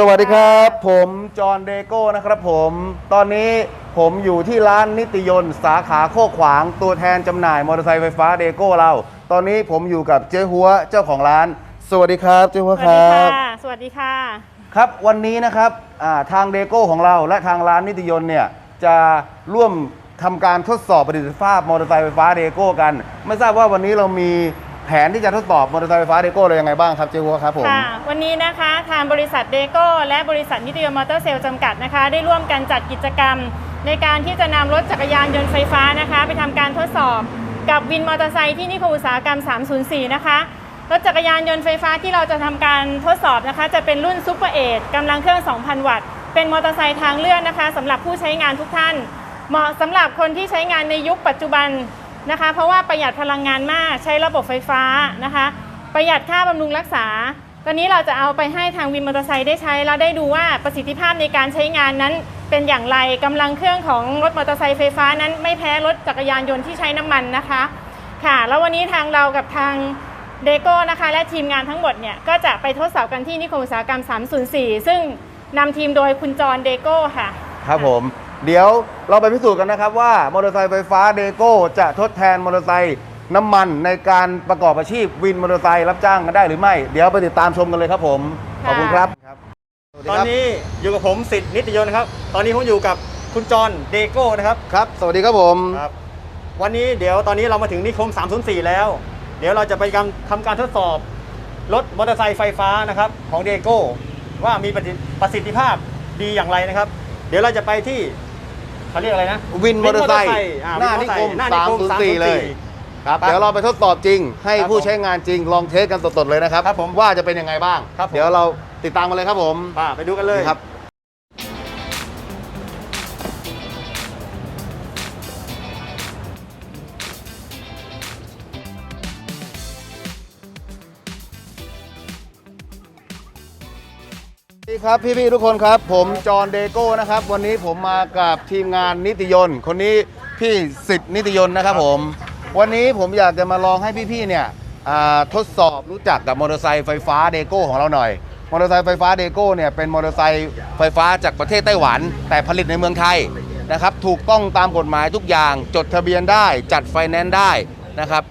สวัสดีครับ ผมจอห์นเดโก้นะครับผม ตอนนี้ผมอยู่ที่ร้านนิติยนต์สาขาโคกขวาง ตัวแทนจำหน่ายมอเตอร์ไซค์ไฟฟ้าเดโก้เรา ตอนนี้ผมอยู่กับเจ๊หัวเจ้าของร้าน สวัสดีครับ เจ๊หัวสวัสคดีรัค่ะบสวัสดีค่ะ ครับวันนี้นะครับอ่าทางเดโก้ของเราและทางร้านนิติยนต์เนี่ยจะร่วมทำการทดสอบประสิทธิภาพมอเตอร์ไซค์ไฟฟ้าเดโก้กัน ไม่ทราบว่าวันนี้เรามี แผนที่จะทดสอบมอเตอร์ไซค์ไฟฟ้าเดโก้อะไรยังไงบ้างครับเจ๊หัวครับผม ค่ะ วันนี้นะคะทางบริษัทเดโก้และบริษัทนิตยมมอเตอร์เซลล์จำกัดนะคะ ได้ร่วมกันจัดกิจกรรม ในการที่จะนำรถจักรยานยนต์ไฟฟ้านะคะ ไปทำการทดสอบกับวินมอเตอร์ไซค์ที่นิคมอุตสาหกรรม 304 นะคะ รถจักรยานยนต์ไฟฟ้าที่เราจะทำการทดสอบนะคะ จะเป็นรุ่นซูเปอร์เอทกำลังเครื่อง 2,000 วัตต์ เป็นมอเตอร์ไซค์ทางเลือกนะคะสำหรับผู้ใช้งานทุกท่าน เหมาะสำหรับคนที่ใช้งานในยุคปัจจุบัน นะคะ เพราะว่าประหยัดพลังงานมากใช้ระบบไฟฟ้านะคะ ประหยัดค่าบำรุงรักษา ตอนนี้เราจะเอาไปให้ทางวินมอเตอร์ไซค์ได้ใช้แล้วได้ดูว่าประสิทธิภาพในการใช้งานนั้นเป็นอย่างไรกำลังเครื่องของรถมอเตอร์ไซค์ไฟฟ้านั้นไม่แพ้รถจักรยานยนต์ที่ใช้น้ำมันนะคะ ค่ะ แล้ววันนี้ทางเรากับทางเดโก้นะคะ และทีมงานทั้งหมดเนี่ยก็จะไปทดสอบกันที่นิคมอุตสาหกรรม 304 ซึ่งนำทีมโดยคุณจรเดโก้ค่ะ ครับผม เดี๋ยวเราไปพิสูจน์กันนะครับว่ามอเตอร์ไซค์ไฟฟ้าเดโก้จะทดแทนมอเตอร์ไซค์น้ำมันในการประกอบอาชีพวินมอเตอร์ไซค์รับจ้างกันได้หรือไม่ เดี๋ยวไปติดตามชมกันเลยครับผม ขอบคุณครับครับสวัสดีตอนครับนี้อยู่กับผมสิทธิ์นิติยนต์นะครับ ตอนนี้ผมอยู่กับคุณจอห์นเดโก้นะครับ ครับ สวัสดีครับผมครับวันนี้เดี๋ยวตอนนี้เรามาถึงนิคม 304 แล้ว เดี๋ยวเราจะไปกำทำการทดสอบ รถมอเตอร์ไซค์ไฟฟ้านะครับของเดโก้ว่ามีประสิทธิประสิทธิภาพดีอย่างไรนะครับ เดี๋ยวเราจะไปที่ เขาเรียกอะไรนะวินมอเตอร์ไซค์อ่หน้านิคมหน้านิคม304เลยครับครับเดี๋ยวเราไปทดสอบจริง ให้ครับผู้ผมใช้งานจริงลองเทสกันสดๆเลยนะครับครับผมว่าจะเป็นยังไงบ้าง ครับผม เดี๋ยวเราติดตามกันเลยครับผม ป่าไปดูกันเลย ครับ สวัสดีครับพี่ๆทุกคนครับ ผมจอห์นเดโก้นะครับ วันนี้ผมมากับทีมงานนิติยนต์ คนนี้พี่สิทธิ์นิติยนต์นะครับผม วันนี้ผมอยากจะมาลองให้พี่ๆเนี่ยอ่าทดสอบรู้จักกับมอเตอร์ไซค์ไฟฟ้าเดโก้ของเราหน่อยมอเตอร์ไซค์ไฟฟ้าเดโก้เนี่ยเป็นมอเตอร์ไซค์ไฟฟ้าจากประเทศไต้หวัน แต่ผลิตในเมืองไทยนะครับถูกต้องตามกฎหมายทุกอย่างจดทะเบียนได้จัดไฟแนนซ์ได้นะครับ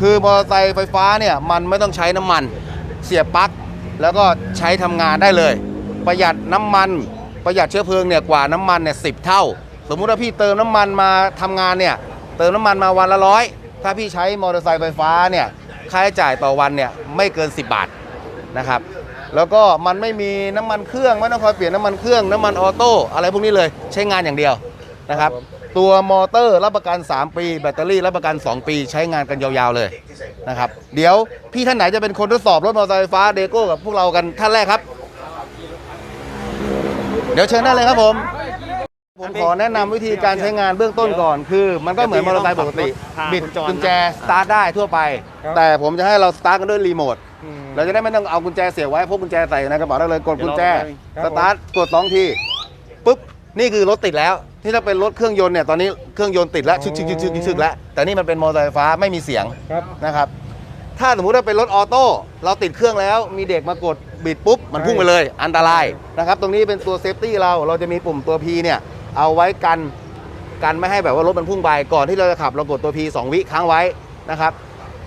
คือมอเตอร์ไซค์ไฟฟ้าเนี่ยมันไม่ต้องใช้น้ำมันเสียบปลั๊ก แล้วก็ใช้ทำงานได้เลย ประหยัดน้ำมัน ประหยัดเชื้อเพลิงเนี่ยกว่าน้ำมันเนี่ยสิเท่า สมมุติว่าพี่เติมน้ำมันมาทำงานเนี่ยเติมน้ำมันมาวันละร้อยถ้าพี่ใช้มอเตอร์ไซค์ไฟฟ้าเนี่ยค่าใช้จ่ายต่อวันเนี่ยไม่เกิน 10 บาทนะครับ แล้วก็มันไม่มีน้ำมันเครื่องไม่ต้องคอยเปลี่ยนน้ำมันเครื่องน้ำมันออโต้อะไรพวกนี้เลยใช้งานอย่างเดียวนะครับ ตัวมอเตอร์รับประกัน 3 ปี แบตเตอรี่รับประกัน 2 ปีใช้งานกันยาวๆเลยนะครับ เดี๋ยวพี่ท่านไหนจะเป็นคนทดสอบรถมอเตอร์ไซค์ไฟฟ้าเดโก้กับพวกเรากันท่านแรกครับ เดี๋ยวเชิญได้เลยครับผม ผมขอแนะนำวิธีการใช้งานเบื้องต้นก่อน คือ มันก็เหมือนมอเตอร์ไซค์ปกติ บิดกุญแจสตาร์ทได้ทั่วไป แต่ผมจะให้เราสตาร์ทกันด้วยรีโมทเราจะได้ไม่ต้องเอากุญแจเสียบไว้พกกุญแจใส่ในกระเป๋าได้เลยกดกุญแจสตาร์ทกดสองทีปุ๊บนี่คือรถติดแล้ว ที่ถ้าเป็นรถเครื่องยนต์เนี่ยตอนนี้เครื่องยนต์ติดแล้วชึกชึกชึกชึกชึกแล้วแต่นี่มันเป็นมอเตอร์ไซค์ไฟฟ้าไม่มีเสียงครับนะครับ ถ้าสมมุติว่าเป็นรถออโต้เราติดเครื่องแล้วมีเด็กมากดบิดปุ๊บมันพุ่งไปเลย อันตรายนะครับ ตรงนี้เป็นตัวเซฟตี้เราเราจะมีปุ่มตัว P เนี่ยเอาไว้กันกันไม่ให้แบบว่ารถมันพุ่งไปก่อนที่เราจะขับเรากดตัว P 2 วิค้างไว้นะครับ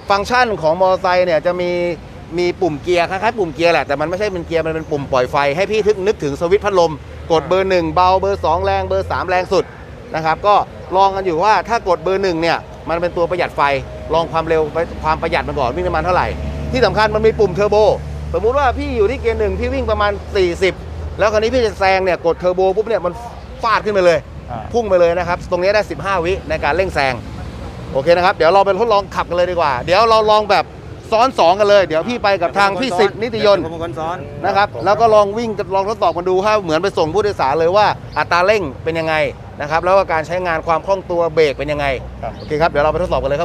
ฟังก์ชันของมอเตอร์ไซค์เนี่ยจะมีมีปุ่มเกียร์คล้ายๆปุ่มเกียร์แหละแต่มันไม่ใช่เป็นเกียร์มันเป็นปุ่มปล่อยไฟให้พี่ทึกนึกถึงสวิตช์พัดลม กดเบอร์ 1 เบาเบอร์ 2 แรงเบอร์ 3 แรงสุดนะครับก็ลองกันอยู่ว่าถ้ากดเบอร์1เนี่ยมันเป็นตัวประหยัดไฟลองความเร็วไปความประหยัดมันก่อนวิ่งประมาณเท่าไหร่ ที่สำคัญมันมีปุ่มเทอร์โบสมมุติว่าพี่อยู่ที่เกียร์หนึ่งพี่วิ่งประมาณ 40 แล้วคราวนี้พี่จะแซงเนี่ยกดเทอร์โบปุ๊บเนี่ยมันฟาดขึ้นไปเลยอ่าพุ่งไปเลยนะครับ ตรงนี้ได้ 15 วิในการเร่งแซงโอเคนะครับ เดี๋ยวเราไปทดลองขับกันเลยดีกว่า เดี๋ยวเราลองแบบ ซ้อนสองกันเลย เดี๋ยวพี่ไปกับทางพี่สิทธิ์นิติยนต์ผมเป็นคนซ้อนนะครับแล้วก็ลองวิ่งลองทดสอบกันดูว่าเหมือนไปส่งผู้โดยสารเลยว่าอัตราเร่งเป็นยังไงนะครับแล้วก็การใช้งานความคล่องตัวเบรกเป็นยังไงครับโอเคครับเดี๋ยวเราไปทดสอบกันเลยครับ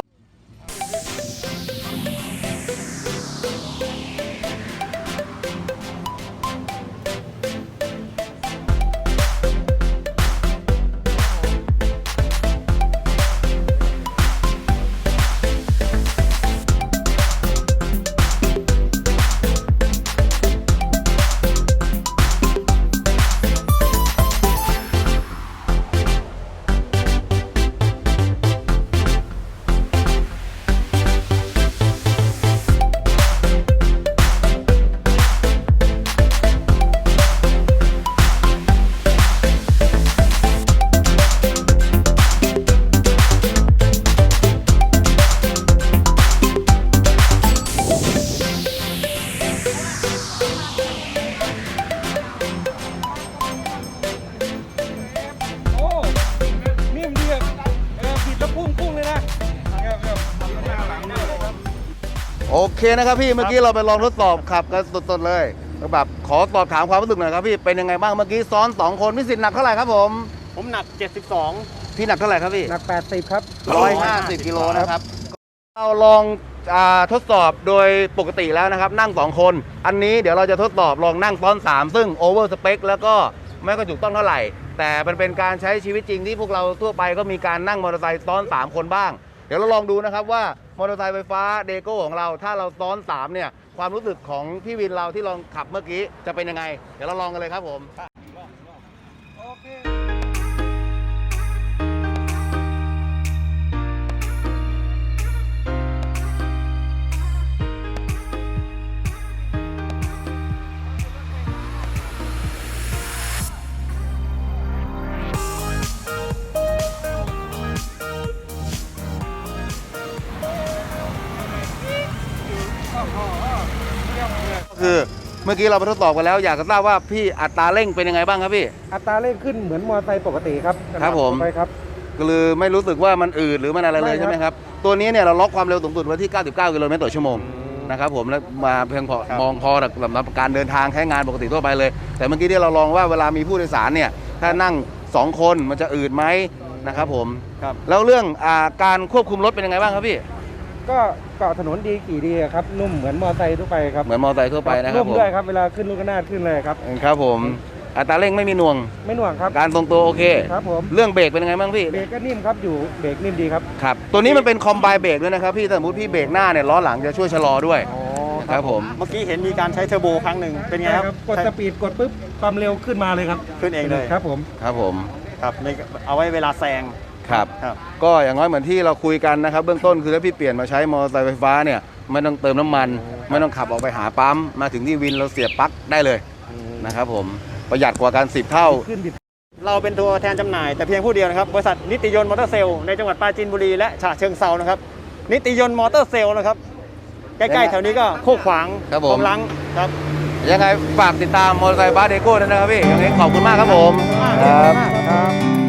โอเคนะครับพี่เมื่อกี้เราไปลองทดสอบขับกันสดๆเลยแบบขอสอบถามความรู้สึกหน่อยครับพี่เป็นยังไงบ้างเมื่อกี้ซ้อนสองคนพี่สิทธิ์หนักเท่าไหร่ครับผม ผมหนัก 72 พี่หนักเท่าไหร่ครับพี่หนัก 80 ครับร้อยห้าสิบกิโลนะครับ เราลองอาทดสอบโดยปกติแล้วนะครับ นั่ง 2 คน อันนี้เดี๋ยวเราจะทดสอบลองนั่งซ้อน 3 ซึ่งโอเวอร์สเปคแล้วก็ไม่ก็ถูกต้องเท่าไหร่ แต่มันเป็นการใช้ชีวิตจริงที่พวกเราทั่วไปก็มีการนั่งมอเตอร์ไซค์ซ้อน 3 คนบ้างเดี๋ยวเราลองดูนะครับว่ามอเตอร์ไซค์ไฟฟ้าเดโก้ของเรา ถ้าเราซ้อน3เนี่ยความรู้สึกของพี่วินเราที่ลองขับเมื่อกี้จะเป็นยังไง เดี๋ยวเราลองกันเลยครับผม คือเมื่อกี้เราไปทดสอบกันแล้ว อยากจะทราบว่าพี่อัตราเร่งเป็นยังไงบ้างครับพี่ อัตราเร่งขึ้นเหมือนมอเตอร์ไซค์ปกติครับครับผมไปครับคือไม่รู้สึกว่ามันอืดหรือมันอะไรเลยไม่ครับใช่ไหมครับ ตัวนี้เนี่ยเราล็อกความเร็วสูงสุดไว้ที่ 99 กิโลเมตรต่อชั่วโมงนะครับผมแล้วมาเพียงพอครับมองพอสำหรับการเดินทางใช้งานปกติทั่วไปเลย แต่เมื่อกี้ที่เราลองว่าเวลามีผู้โดยสารเนี่ยถ้านั่ง 2 คนมันจะอืดไหมนะครับผมครับแล้วเรื่องอาการควบคุมรถเป็นยังไงบ้างครับพี่ ก็ เกาะถนนดีขี่ดีครับนุ่มเหมือนมอเตอร์ไซค์ทั่วไปครับเหมือนมอเตอร์ไซค์ทั่วไปนะครับนุ่มผมด้วยครับเวลาขึ้นลูกกระนาดขึ้นเลยครับ ครับผมอัตราเร่งไม่มีหน่วง ไม่หน่วงครับ การทรงตัวโอเค ครับผม เรื่องเบรกเป็นยังไงบ้างพี่เบรกก็นิ่มครับอยู่เบรกนิ่มดีครับครับตัวนี้มันเป็นคอมไบเบรกด้วยนะครับพี่ถ้าสมมติพี่เบรกหน้าเนี่ยล้อหลังจะช่วยชะลอด้วยอ๋อครับผม เมื่อกี้เห็นมีการใช้เทอร์โบครั้งหนึ่งเป็นไงใช่ครับครับกดสปีดกดปุ๊บความเร็วขึ้นมาเลยครับขึ้นเองเลยครับผมครับผมครับในเอาไว้เวลาแซง ครับ ครับ ก็อย่างน้อยเหมือนที่เราคุยกันนะครับเบื้องต้นคือถ้าพี่เปลี่ยนมาใช้มอเตอร์ไซค์ไฟฟ้าเนี่ยไม่ต้องเติมน้ำมัน ไม่ต้องขับออกไปหาปั๊ม มาถึงที่วินเราเสียบปลั๊กได้เลยนะครับผมประหยัดกว่าการ10 เท่าขึ้นบิดเราเป็นตัวแทนจำหน่ายแต่เพียงผู้เดียวนะครับ บริษัทนิติยนต์มอเตอร์เซลล์ในจังหวัดปราจีนบุรีและฉะเชิงเซานะครับ นิติยนต์มอเตอร์เซลล์นะครับ ใกล้ๆแถวนี้ก็โคกขวางครับผมคลองลังครับ ยังไงฝากติดตามมอเตอร์ไซค์บ้าเดโก้ด้วยนะครับพี่ยังไงขอบคุณมากครับผมขอบคุณมากครับ